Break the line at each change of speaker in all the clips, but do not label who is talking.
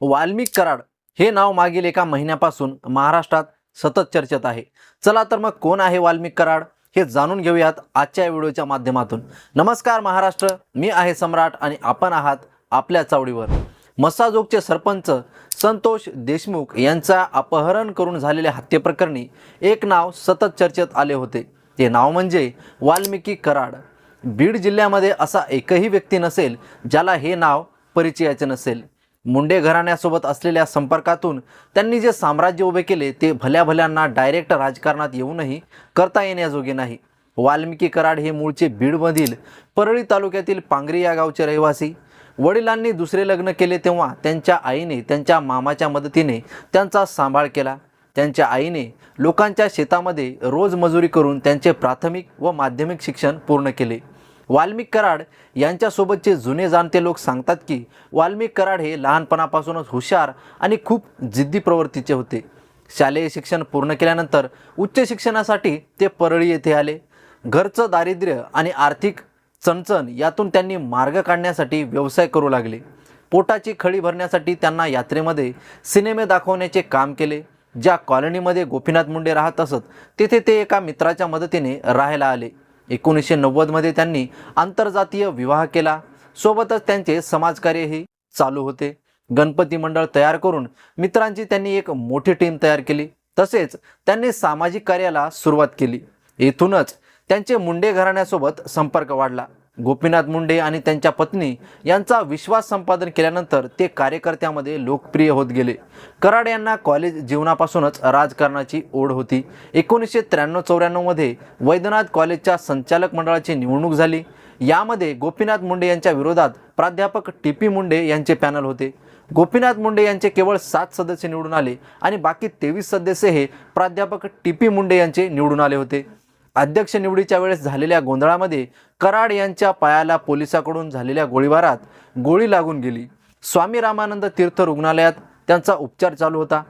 वाल्मिक कराड हे नाव मागील एका महिन्यापासून महाराष्ट्रात सतत चर्चेत आहे. चला तर मग कोण आहे वाल्मिक कराड हे जाणून घेऊयात आजच्या व्हिडिओच्या माध्यमातून. नमस्कार महाराष्ट्र मी आहे सम्राट आणि आपण आहात आपल्या चावडीवर. मसाजोगचे सरपंच संतोष देशमुख यांचा अपहरण करून झालेल्या हत्येप्रकरणी एक नाव सतत चर्चेत आले होते. ते नाव म्हणजे वाल्मिकी कराड. बीड जिल्ह्यामध्ये असा एकही व्यक्ती नसेल ज्याला हे नाव परिचयाचे नसेल. मुंडे घराण्यासोबत असलेल्या संपर्कातून त्यांनी जे साम्राज्य उभे केले ते भल्या भल्यांना डायरेक्ट राजकारणात येऊनही करता येण्याजोगे नाही. वाल्मिकी कराड हे मूळचे बीडमधील परळी तालुक्यातील पांगरी या गावचे रहिवासी. वडिलांनी दुसरे लग्न केले तेव्हा त्यांच्या आईने त्यांच्या मामाच्या मदतीने त्यांचा सांभाळ केला. त्यांच्या आईने लोकांच्या शेतामध्ये रोज मजुरी करून त्यांचे प्राथमिक व माध्यमिक शिक्षण पूर्ण केले. वाल्मिक कराड यांच्यासोबतचे जुने जाणते लोक सांगतात की वाल्मिक कराड हे लहानपणापासूनच हुशार आणि खूप जिद्दी प्रवृत्तीचे होते. शालेय शिक्षण पूर्ण केल्यानंतर उच्च शिक्षणासाठी ते परळी येथे आले. घरचं दारिद्र्य आणि आर्थिक चणचण यातून त्यांनी मार्ग काढण्यासाठी व्यवसाय करू लागले. पोटाची खळी भरण्यासाठी त्यांना यात्रेमध्ये सिनेमे दाखवण्याचे काम केले. ज्या कॉलनीमध्ये गोपीनाथ मुंडे राहत असत तेथे ते एका मित्राच्या मदतीने राहायला आले. एकोणीसशे नव्वदमध्ये त्यांनी आंतरजातीय विवाह केला. सोबतच त्यांचे समाजकार्यही चालू होते. गणपती मंडळ तयार करून मित्रांची त्यांनी एक मोठी टीम तयार केली. तसेच त्यांनी सामाजिक कार्याला सुरुवात केली. येथूनच त्यांचे मुंडे घराण्यासोबत संपर्क वाढला. गोपीनाथ मुंडे आणि त्यांच्या पत्नी यांचा विश्वास संपादन केल्यानंतर ते कार्यकर्त्यामध्ये लोकप्रिय होत गेले. कराड यांना कॉलेज जीवनापासूनच राजकारणाची ओढ होती. एकोणीसशे त्र्याण्णव चौऱ्याण्णवमध्ये वैद्यनाथ कॉलेजच्या संचालक मंडळाची निवडणूक झाली. यामध्ये गोपीनाथ मुंडे यांच्या विरोधात प्राध्यापक टी पी मुंडे यांचे पॅनल होते. गोपीनाथ मुंडे यांचे केवळ सात सदस्य निवडून आले आणि बाकी तेवीस सदस्य हे प्राध्यापक टी पी मुंडे यांचे निवडून आले होते. अध्यक्ष निवडीच्या वेळेस झालेल्या गोंधळामध्ये कराड यांच्या पायाला पोलिसाकडून झालेल्या गोळीबारात गोळी लागून गेली. स्वामी रामानंद तीर्थ रुग्णालयात त्यांचा उपचार चालू होता.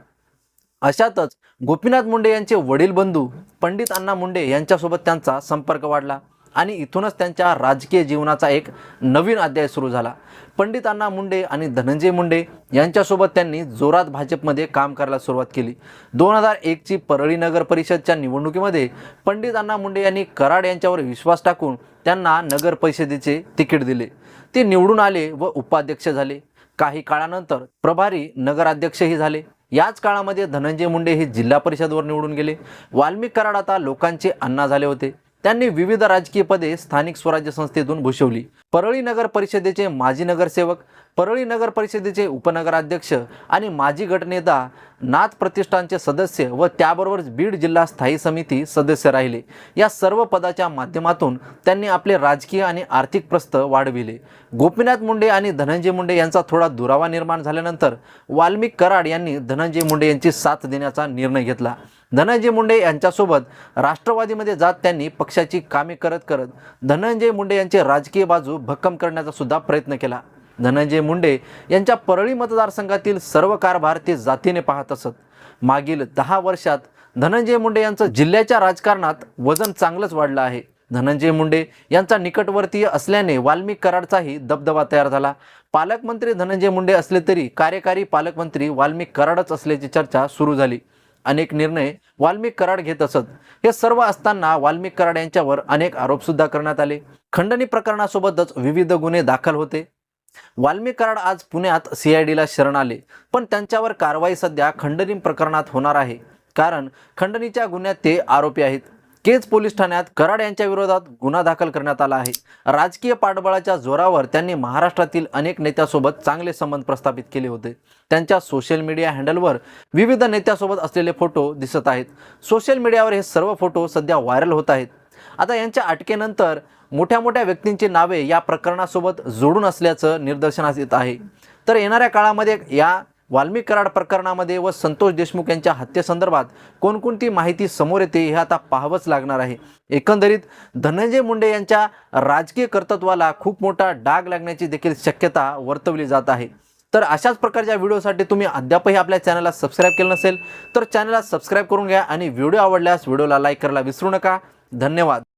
अशातच गोपीनाथ मुंडे यांचे वडील बंधू पंडित अण्णा मुंडे यांच्यासोबत त्यांचा संपर्क वाढला. आणि इथूनच त्यांच्या राजकीय जीवनाचा एक नवीन अध्याय सुरू झाला. पंडित अण्णा मुंडे आणि धनंजय मुंडे यांच्यासोबत त्यांनी जोरात भाजपमध्ये काम करायला सुरुवात केली. दोन हजार एकची परळी नगर परिषदच्या निवडणुकीमध्ये पंडित अण्णा मुंडे यांनी कराड यांच्यावर विश्वास टाकून त्यांना नगर परिषदेचे तिकीट दिले. ते निवडून आले व उपाध्यक्ष झाले. काही काळानंतर प्रभारी नगराध्यक्षही झाले. याच काळामध्ये धनंजय मुंडे हे जिल्हा परिषदवर निवडून गेले. वाल्मिक कराड आता लोकांचे अण्णा झाले होते. त्यांनी विविध राजकीय पदे स्थानिक स्वराज्य संस्थेतून भूषवली. परळी नगर परिषदेचे माजी नगरसेवक परळी नगर परिषदेचे उपनगराध्यक्ष आणि माजी गटनेता नाथ प्रतिष्ठानचे सदस्य व त्याबरोबर बीड जिल्हा स्थायी समिती सदस्य राहिले. या सर्व पदाच्या माध्यमातून त्यांनी आपले राजकीय आणि आर्थिक प्रस्त वाढविले. गोपीनाथ मुंडे आणि धनंजय मुंडे यांचा थोडा दुरावा निर्माण झाल्यानंतर वाल्मिक कराड यांनी धनंजय मुंडे यांची साथ देण्याचा निर्णय घेतला. धनंजय मुंडे यांच्यासोबत राष्ट्रवादीमध्ये जात त्यांनी पक्षाची कामे करत करत धनंजय मुंडे यांचे राजकीय बाजू भक्कम करण्याचा सुद्धा प्रयत्न केला. धनंजय मुंडे यांच्या परळी मतदारसंघातील सर्व कारभार ते जातीने पाहत असत. मागील दहा वर्षात धनंजय मुंडे यांचं जिल्ह्याच्या राजकारणात वजन चांगलंच वाढलं आहे. धनंजय मुंडे यांचा निकटवर्तीय असल्याने वाल्मिक कराडचाही दबदबा तयार झाला. पालकमंत्री धनंजय मुंडे असले तरी कार्यकारी पालकमंत्री वाल्मिक कराडच असल्याची चर्चा सुरू झाली. अनेक निर्णय वाल्मिक कराड घेत असत. हे सर्व असताना वाल्मिक कराड यांच्यावर अनेक आरोपसुद्धा करण्यात आले. खंडणी प्रकरणासोबतच विविध गुन्हे दाखल होते. वाल्मिक कराड आज पुण्यात सी आय डीला शरण आले पण त्यांच्यावर कारवाई सध्या खंडणी प्रकरणात होणार आहे. कारण खंडणीच्या गुन्ह्यात ते आरोपी आहेत. केज पोलीस ठाण्यात कराड यांच्या विरोधात गुन्हा दाखल करण्यात आला आहे. राजकीय पाठबळाच्या जोरावर त्यांनी महाराष्ट्रातील अनेक नेत्यासोबत चांगले संबंध प्रस्थापित केले होते. त्यांच्या सोशल मीडिया हँडलवर विविध नेत्यासोबत असलेले फोटो दिसत आहेत. सोशल मीडियावर हे सर्व फोटो सध्या व्हायरल होत आहेत. आता यांच्या अटकेनंतर मोठ्या मोठ्या व्यक्तींची नावे या प्रकरणासोबत जोडून असल्याचं निदर्शनास येत आहे. तर येणाऱ्या काळामध्ये या वाल्मिक कराड प्रकरणामध्ये व संतोष देशमुख यांच्या हत्येसंदर्भात कोणकोणती माहिती समोर येते हे आता पाहावंच लागणार आहे. एकंदरीत धनंजय मुंडे यांच्या राजकीय कर्तृत्वाला खूप मोठा डाग लागण्याची देखील शक्यता वर्तवली जात आहे. तर अशाच प्रकारच्या व्हिडिओसाठी तुम्ही अद्यापही आपल्या चॅनलला सबस्क्राईब केलं नसेल तर चॅनलला सबस्क्राईब करून घ्या आणि व्हिडिओ आवडल्यास व्हिडिओला लाईक करायला विसरू नका. धन्यवाद.